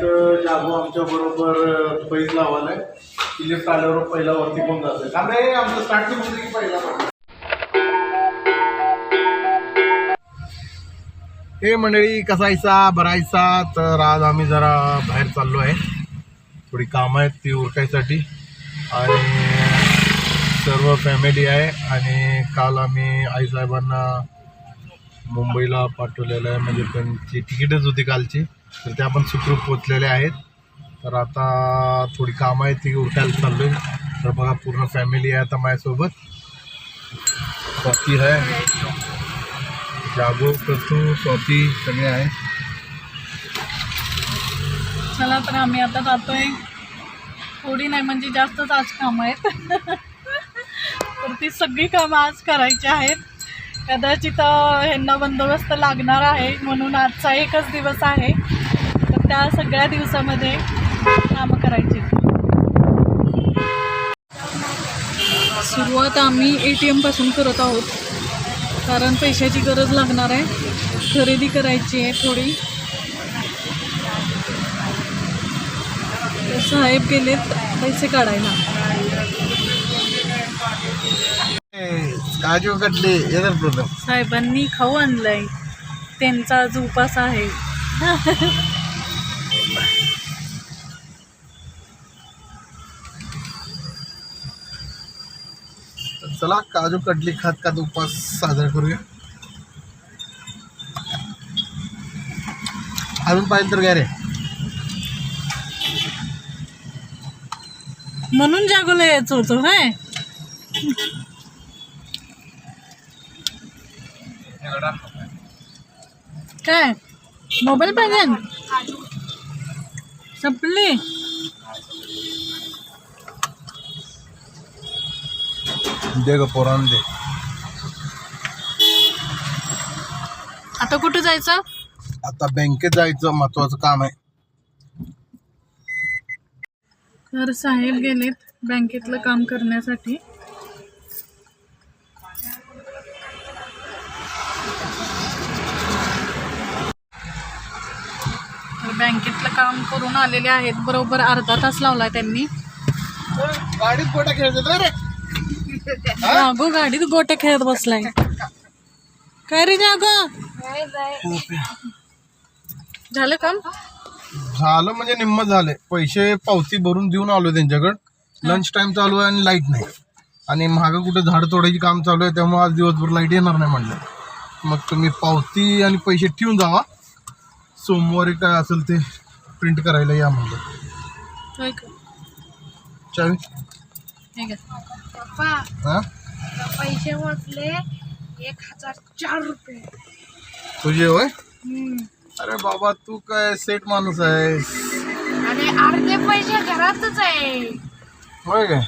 जागो आमच्या बरोबर पैज लावालाय लिफ्ट आल्यावर पहिला वरती कोण जातोय का नाही आमचं स्टार्टिंग म्हणजे की पहिला. हे मंडळी कसायचा भरायचा तर आज आम्ही जरा बाहेर चाललो आहे. थोडी कामं आहेत ती उरकायसाठी. आणि सर्व फॅमिली आहे. आणि काल आम्ही आईसाहेबांना मुंबईला पाठवलेलं आहे. म्हणजे त्यांची तिकीटच होती कालची. तर ते आपण सुखरूप पोचलेले आहेत. तर आता थोडी कामं आहेत ती उठायला चाललो आहे तर बघा पूर्ण फॅमिली आहे आता माझ्यासोबत. स्वाती आहे. जागो करतो स्वाती सगळे आहे. चला तर आम्ही आता जातोय. थोडी नाही म्हणजे जास्तच आज कामं आहेत. तर ती सगळी कामं आज करायची आहेत. कदाचित ह्यांना बंदोबस्त लागणार आहे म्हणून आजचा एकच दिवस आहे. तर त्या सगळ्या दिवसामध्ये कामं करायची. सुरुवात आम्ही ए टी एमपासून करत आहोत. कारण पैशाची गरज लागणार आहे. खरेदी करायची आहे थोडी. साहेब गेलेत पैसे काढायला. काजू कटले येणार प्रॉब्लेम साहेबांनी खाऊ आणलंय. त्यांचा आज उपास आहे. तर चला काजू कटली खात खात उपास साजरा करूया. अजून पाहिजे तर काय रे? म्हणून जागोला यायचं होतं काय? काय? मोबाईल पाहिजे? संपली? दे ग पोरान दे. आता कुठं जायचं? आता बँकेत जायचं महत्वाचं काम आहे. तर साहेब गेलेत बँकेतलं काम करण्यासाठी. बँकेतलं काम करून आलेले आहेत. बरोबर अर्धा तास लावलाय त्यांनी. गाडीत पोटा खेळतात रे? जागो गाडीत गोटे खेळत बसलाय. काय रे जागो? झालं काम? झालं म्हणजे निम्म झाले. पैसे पावती भरून देऊन आलो त्यांच्याकडं. लंच टाइम चालू आहे आणि लाइट नाही. आणि मागं कुठे झाड तोडायची काम चालू आहे त्यामुळे आज दिवसभर लाइट येणार नाही म्हणलं. मग तुम्ही पावती आणि पैसे ठेवून जावा. सोमवारी काय असेल ते प्रिंट करायला या म्हणलं? चावी? हा पैसे मोजले एक हजार चार रुपये. तुझे होय. अरे बाबा तू काय सेट माणूस आहेस. आणि अर्धे पैसे घरातच आहे. होय काय?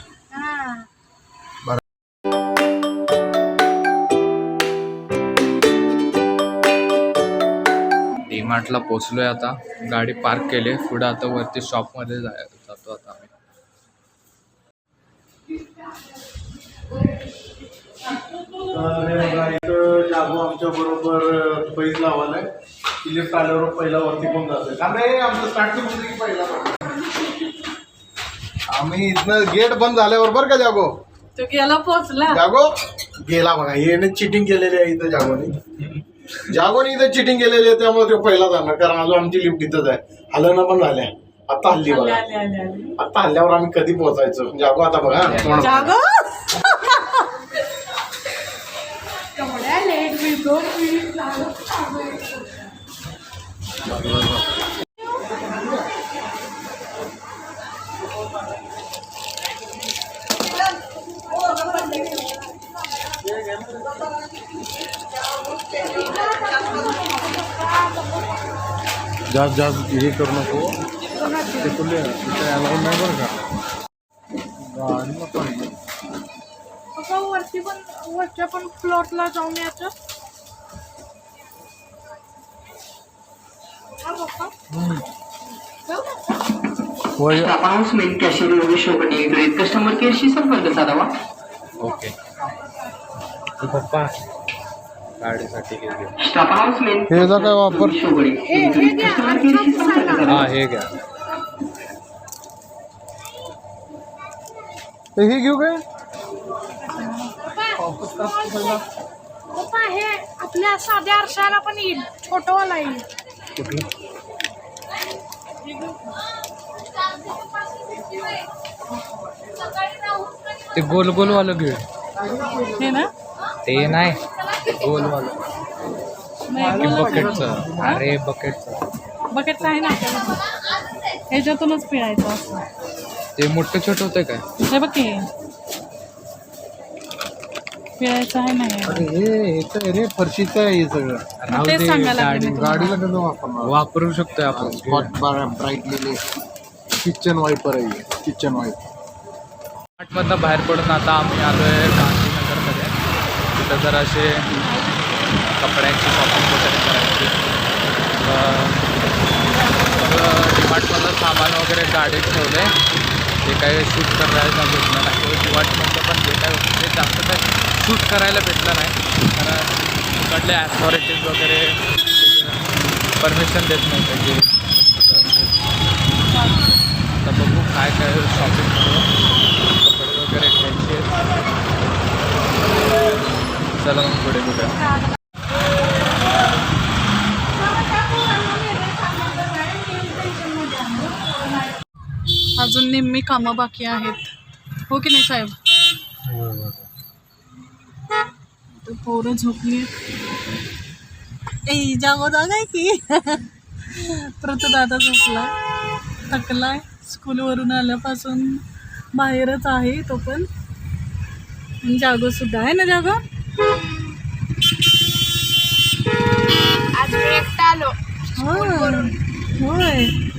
हा. डीमार्टला पोचलोय आता. गाडी पार्क केली. पुढे आता वरती शॉपमध्ये जाय जातो आता आम्ही. जागो आमच्या बरोबर पैज लावालाय लिफ्ट आल्यावर पहिला वरती कोण जातोय का नाही आमचं स्टार्टिंग की पहिला आम्ही इथनं गेट बंद झाल्यावर बरं का जागो? तो गेला पोचला जागो? गेला बघा. येणे चिटिंग केलेली आहे इथं जागोने. जागोने इथं चिटिंग केलेली आहे त्यामुळे तो पहिला जाणार कारण अजून आमची लिफ्ट इथंच आहे. हलणं पण झाल्या. आता हल्ली बघा. आता हल्ल्यावर आम्ही कधी पोहोचायचो? जागो आता बघा. जागो! लेट जास्त जास्त हे करू नको. ते तुला तिथे अलाउड नाही बरं का? गाडीला पाहिजे पप्पा वरती पण वरच्या पण प्लॉटला जाऊन यायचं. हा पप्पा जाऊ का? होय पाऊस मिनिट कॅशर विश्वपणे ग्रेट कस्टमर केअरशी संपर्क साधावा. ओके पप्पा गाडीसाठी हे काय वापर? हा हे घ्या हे घेऊ काय? पप्पा आपल्या साध्या आरशाला पण येईल. छोटवाला येईल. ते गोल गोल वालं घे ना? ते नाही. गोलवालं अरे बकेटचं बकेटचं आहे ना आपल्याला. ह्याच्यातूनच पिळायचं असं. ते मोठं छोटं होतं काय? हे बघ की. पिळायचं आहे ना हे. हे रे फरशीचं आहे हे सगळं. राहू तेच दे सांगायला लागले गाडी मी तुम्हाला. गाडीला कसं वापरणार? वापरू शकतोय आपण. स्पॉट ब्राईटलेले किचन वाईपर आहे किचन वाईपर मधनं बाहेर पडून आता आम्ही आलो आहे गांधीनगरमध्ये. तिथं जर असे कपड्यांची शॉपिंग वगैरे करायची. डिमार्टमधलं सामान वगैरे गाडीत ठेवले. जे काही शूट करायला भेटलं नाही डिमार्टमधलं पण जे काय जे ते जास्त काही शूट करायला भेटलं नाही. कारण तिकडले ॲथॉरिटीज वगैरे परमिशन देत नव्हते की आता बघू काय काय शॉपिंग करू. कपडे वगैरे घ्यायचे चला मग पुढे कुठे अजून निम्मी कामं बाकी आहेत. हो की नाही साहेब? पोरं झोपली. ए जागो जागाय की? परत दादा झोपलाय. थकलाय. स्कूलवरून आल्यापासून बाहेरच आहे तो पण. जागो सुद्धा आहे ना जागो? आज आलो. होय.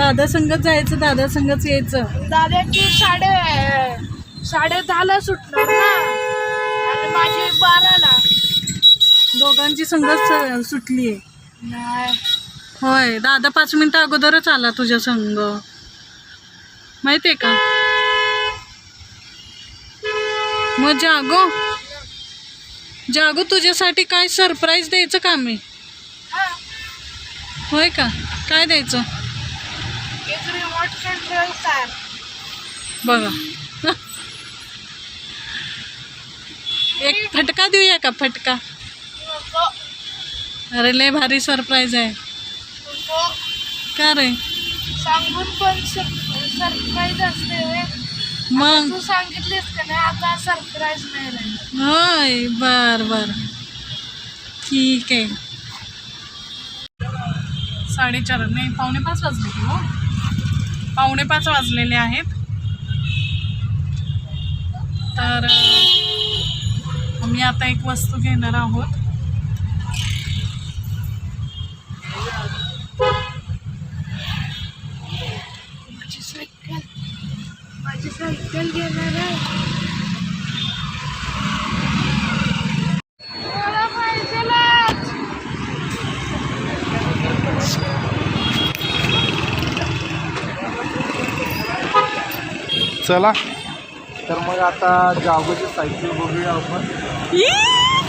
दादा संगत जायचं दादा संगच यायचं. दादाची साडे साडे दहाला सुटणार ना. आणि माझी बाराला. दोघांची संगत सुटली आहे. नाही. होय दादा पाच मिनिटं अगोदरच आला तुझ्या संग. माहिती आहे का? मग जागो. जागो तुझ्यासाठी काय सरप्राईज द्यायचं काम आहे? हा. होय का? काय द्यायचं? एक रिमोट कंट्रोल कार बघा. एक फटका देऊया का? फटका. अरे लय भारी सरप्राईज आहे. का रे? सांगून पण सरप्राईज असते. मग? तू सांगितलीस का नाही आता सरप्राईज नाही राहिलं. होय बर बर. ठीक आहे. साडेचार नाही पावणे पाच वाजले की हो. पावणे पाच वाजलेले आहेत. तर आम्ही आता एक वस्तू घेणार आहोत. माझी सायकल माझी सायकल घेणार आहे. चला तर मग आता जागोची सायकल बघूया आपण.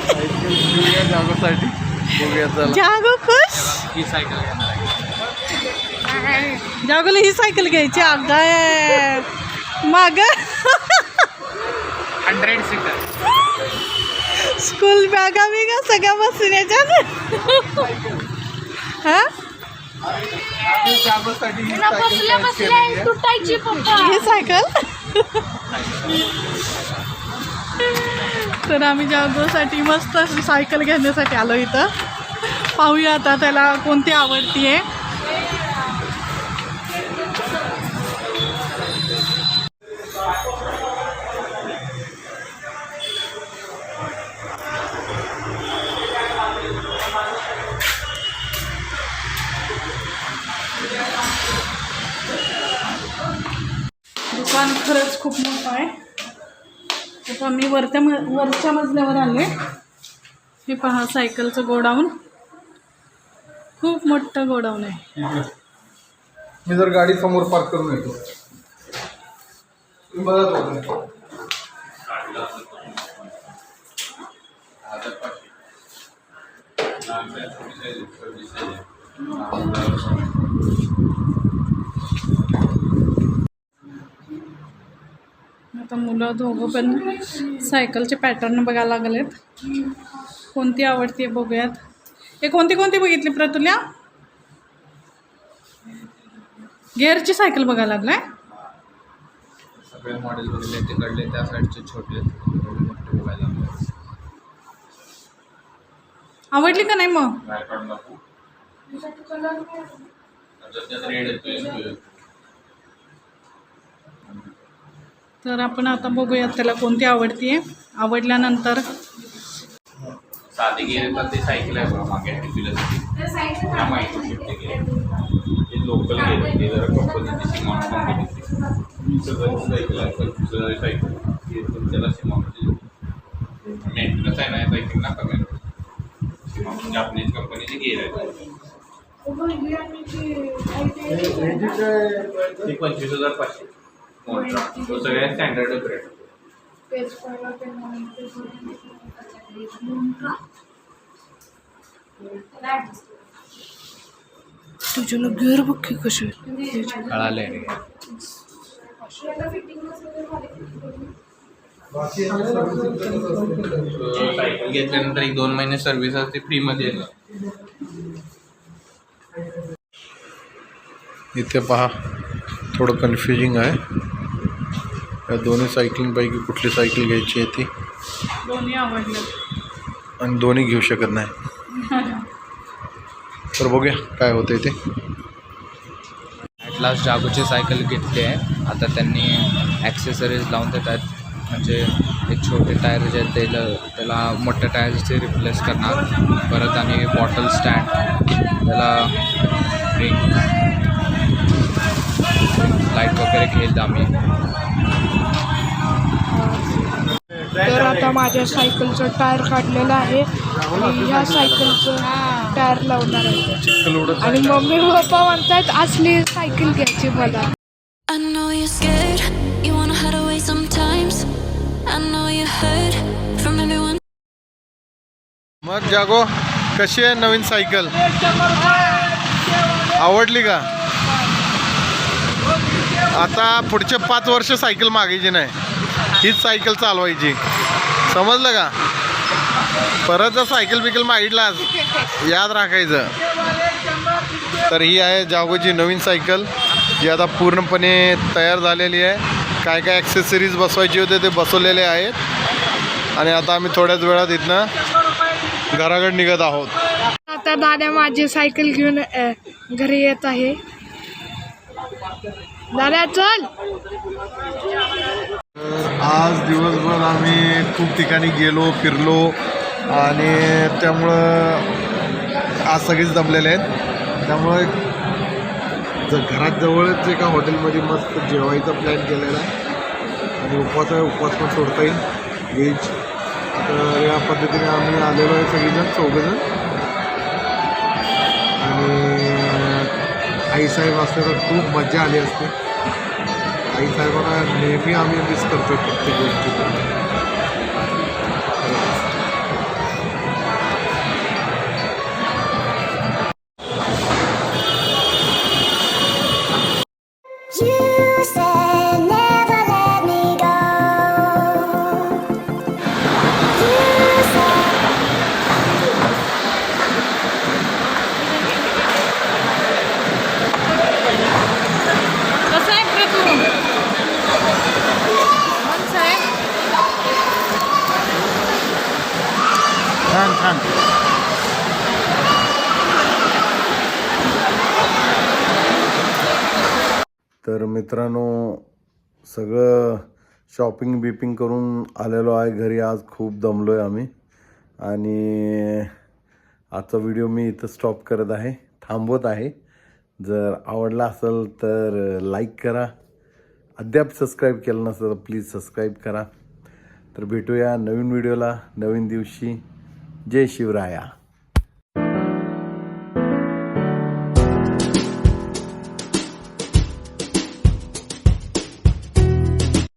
सायकल घेऊया जागोसाठी बघूया चला. जागो खुश. ही सायकल घेणार आहे. जागोला ही सायकल घ्यायची अगाय माग. Hundred seater. स्कूल बॅगा बिगा सगळ्या बसून याच्यात. हा? जागोसाठी ही मला बसल्या सायकल. तर आम्ही जागोसाठी मस्त सायकल घेण्यासाठी आलो इथं. पाहूया आता त्याला कोणती आवडती आहे वरच्या म वरच्या मजल्यावर आले. हे पहा सायकलचं गोडाऊन. खूप मोठं गोडाऊन आहे. मी जर गाडी समोर पार्क करून येतो. तुम्ही बघा आता मुलं दोघं पण सायकलचे पॅटर्न बघायला लागलेत. कोणती आवडते बघूयात. हे कोणती कोणती बघितली प्रतुल्या? गिअरची सायकल बघायला लागलाय. सगळे मॉडेल बघितले तिकडले त्या साईडचे छोटे मोठे बघायला. आवडली का नाही मग? तर आपण आता बघूयात त्याला कोणती आवडती आवडल्यानंतर साधे गेले तर ते सायकल आहे बघा मागे ते. लोकल गेले ते जरा कंपनीची सिमॉन सायकल आहे सायकल त्याला सिमॉनची मेंटेनन्स आहे ना सायकल ना कमी. सिमॉन जापनीज कंपनीची गेअर आहे. ते पंचवीस हजार पाचशे. मोठा तो सगळ्यात स्टँडर्ड ब्रँड तुझ्याला गिअर बघ की कशी. कळाले सायकल घेतल्यानंतर एक दोन महिने सर्व्हिस असते फ्रीमध्ये येतं. इथे पहा थोडं कन्फ्युजिंग आहे. या दोन्ही सायकलिंगपैकी कुठली सायकल घ्यायची आहे ती? दोन्ही आवडलं. आणि दोन्ही घेऊ शकत नाही. तर बघूया काय होतंय ते. ॲट लास्ट जागोची सायकल घेतली आहे. आता त्यांनी ॲक्सेसरीज लावून देत आहेत म्हणजे एक छोटे टायर जे आहेत त्याला त्याला मोठ्या टायर्सचे रिप्लेस करणार. परत आणि बॉटल स्टँड त्याला ड्रिंक लाइट वगैरे घेईल आम्ही. तर आता माझ्या सायकलचं टायर काढलेलं आहे. आणि ह्या सायकलचं टायर लावणार आहे. आणि मम्मी पप्पा म्हणतात असली सायकल घ्यायची मला. I know you're scared, you wanna hide away sometimes. I know you heard from everyone. मग जागो कशी आहे नवीन सायकल? आवडली का? आता पुढचे पाच वर्ष सायकल मागायची नाही. हीच सायकल चालवायची. समजलं का? परत जर सायकल बिकल मागितलास याद राखायचं. तर ही आहे जागोची नवीन सायकल जी आता पूर्णपणे तयार झालेली आहे. काय काय ॲक्सेसरीज बसवायचे होते ते बसवलेले आहेत. आणि आता आम्ही थोड्याच वेळात इथनं घराकडे निघत आहोत. आता दादा माझी सायकल घेऊन घरी येत आहे. दादा चल. आज दिवसभर आम्ही खूप ठिकाणी गेलो फिरलो आणि त्यामुळं आज सगळेच दमलेले आहेत. त्यामुळे जर घरात जवळच एका हॉटेलमध्ये मस्त जेवायचा प्लॅन केलेला आहे. आणि उपवास आहे उपवास पण सोडता येईल. व्हेज तर या पद्धतीने आम्ही आलेलो आहे सगळेजण चौघजण. आणि आईसाहेब असते तर खूप मजा आली असते. आईसाहेबांना नेहमी आम्ही मिस करतो प्रत्येक गोष्टी मित्रांनो सगळं शॉपिंग बिपिंग करून आलेलो आहे घरी. आज खूप दमलो आहे आम्ही. आणि आजचा व्हिडिओ मी इथं स्टॉप करत आहे. थांबवत आहे. जर आवडला असेल तर लाईक करा. अद्याप सबस्क्राईब केलं नसेल तर प्लीज सबस्क्राईब करा. तर भेटूया नवीन व्हिडिओला नवीन दिवशी. जय शिवराया.